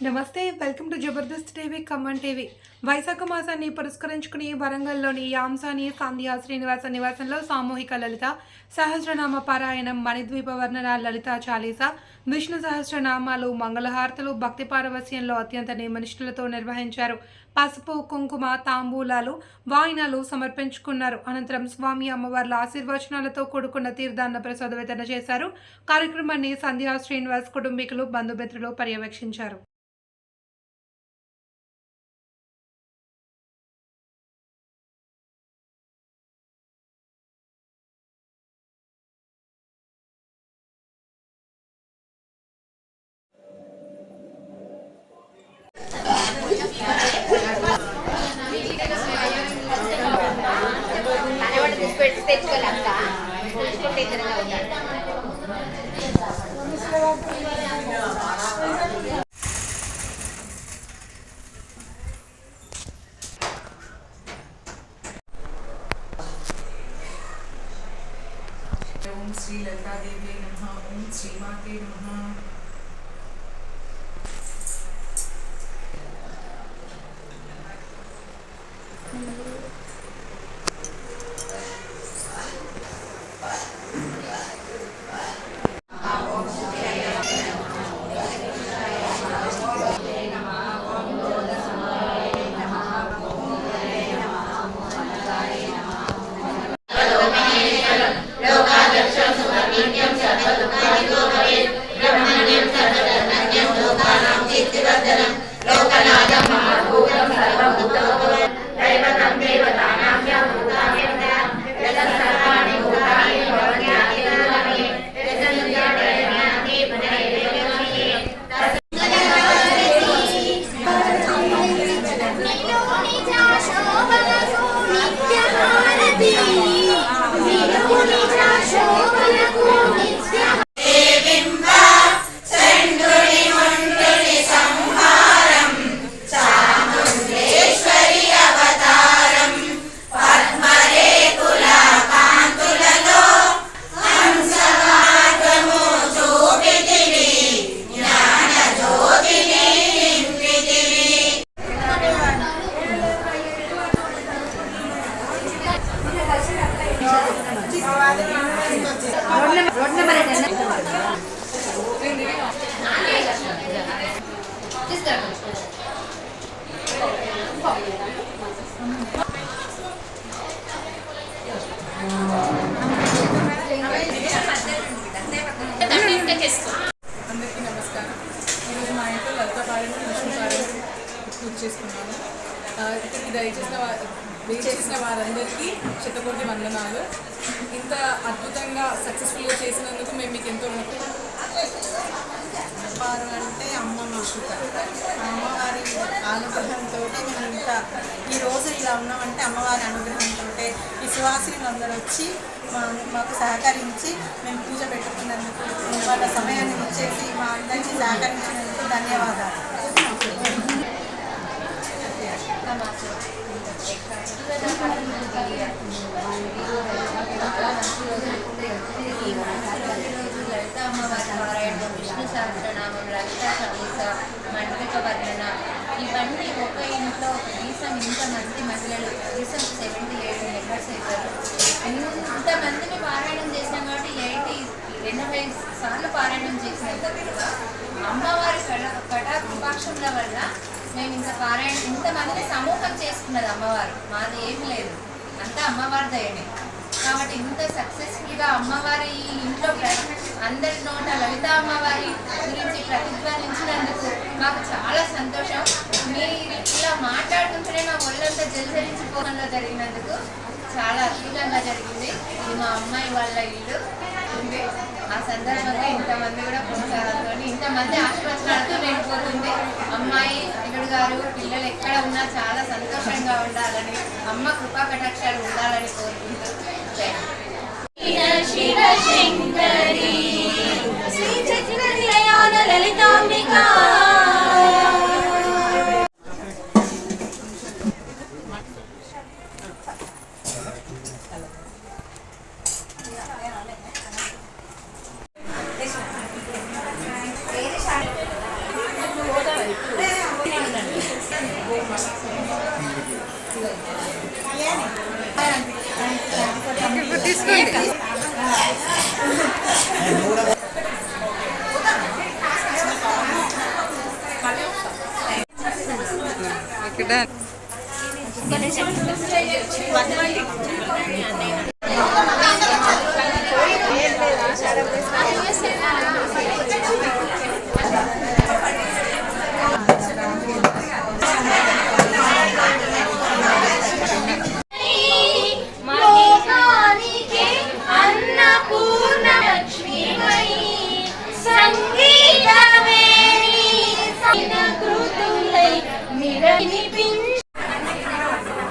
నమస్తే welcome to Jabardasth TV Khammam TV. Vaishakha మాసాన్ని పురస్కరించుకుని వరంగల్లోని యాంసాని సంధ్యా శ్రీనివాస నివాసంలో సామూహిక లలిత సహస్రనామ పారాయణం మణిద్వీప వర్ణన లలిత చాలీస విష్ణు సహస్రనామాలు మంగళహారతులు భక్తి పారవస్యంలో అత్యంత నియమనిష్ఠులతో నిర్వహించారు. పసుపు కుంకుమ తాంబూలాలు వాయినాలు సమర్పించుకున్నారు. అనంతరం స్వామి అమ్మవార్ల ఆశీర్వచనాలతో కూడుకున్న తీర్థాన్న ప్రసాద వితరణ చేశారు. కార్యక్రమాన్ని సంధ్యా శ్రీనివాస్ కుటుంబీకులు బంధుమిత్రులు పర్యవేక్షించారు. మనవాడు తీసుకెళ్ళి తెచ్చుకోలేక తెచ్చుకుంటే ఇద్దరు అవుతారు ఓం శ్రీ లలితాదేవి నమ ఓం శ్రీమాతే నమ అందరికీ నమస్కారం. ఈరోజు మా ఇంట్లో లలిత పారాయణ విష్ణు పారాయణ పూజ చేసుకున్నాము. ఇక్కడికి దయచేసిన చేసిన వారందరికీ శతకోటి వందనాలు. ఇంత అద్భుతంగా సక్సెస్ఫుల్గా చేసినందుకు మేము మీకు ఎంతో వారు అంటే అమ్మ మాకు అమ్మవారి అనుగ్రహంతో మేము ఇంత ఈ రోజు ఇలా ఉన్నామంటే అమ్మవారి అనుగ్రహంతో ఈ సువాసిని అందరూ వచ్చి మాకు సహకరించి మేము పూజ పెట్టుకున్నందుకు వాళ్ళ సమయాన్ని ఇచ్చేసి మా అందరికీ సహకరించినందుకు ధన్యవాదాలు రోజు లలిత అమ్మవారి పారాయణం విష్ణు సహస్రనామం లలిత చాలీస మండలిక వర్ణన ఇవన్నీ ఒక ఇంట్లో కనీసం ఇంతమంది మహిళలు కనీసం సెవెంటీ ఎయిట్ మెంబర్స్ అవుతారు ఇంతమందిని పారాయణం చేసినాం కాబట్టి ఎయిటీ ఎనభై సార్లు పారాయణం చేసిన విలువ అమ్మవారి పట కృపాక్షముల వల్ల మేము ఇంత పారాయణ ఇంతమందిని సమూహం చేసుకున్నది అమ్మవారు. మాది ఏమి లేదు. అంతా అమ్మవారి దయనే. కాబట్టి ఇంత సక్సెస్ఫుల్గా అమ్మవారి ఇంట్లో అందరి నోట లలిత అమ్మవారి గురించి ప్రతిధ్వనించినందుకు మాకు చాలా సంతోషం. మీరు ఇలా మాట్లాడుతుంటేనే మా ఒళ్ళంతా జలజరించిపోవడంలో జరిగినందుకు చాలా అద్భుతంగా జరిగింది. ఇది మా అమ్మాయి వాళ్ళ ఇల్లు. ఆ సందర్భంగా ఇంతమంది కూడా ప్రోత్సాహంతో ఇంతమంది ఆశీర్వచనాలతో నిండిపోతుంది అమ్మాయి అల్లుడు గారు పిల్లలు ఎక్కడ ఉన్నా చాలా సంతోషంగా ఉండాలని అమ్మ కృపా కటాక్షాలు ఉండాలని కోరుకుంటూ శివ శంకరి శ్రీ చక్ర నిలయాన తీసుకోండి. ఇక్కడ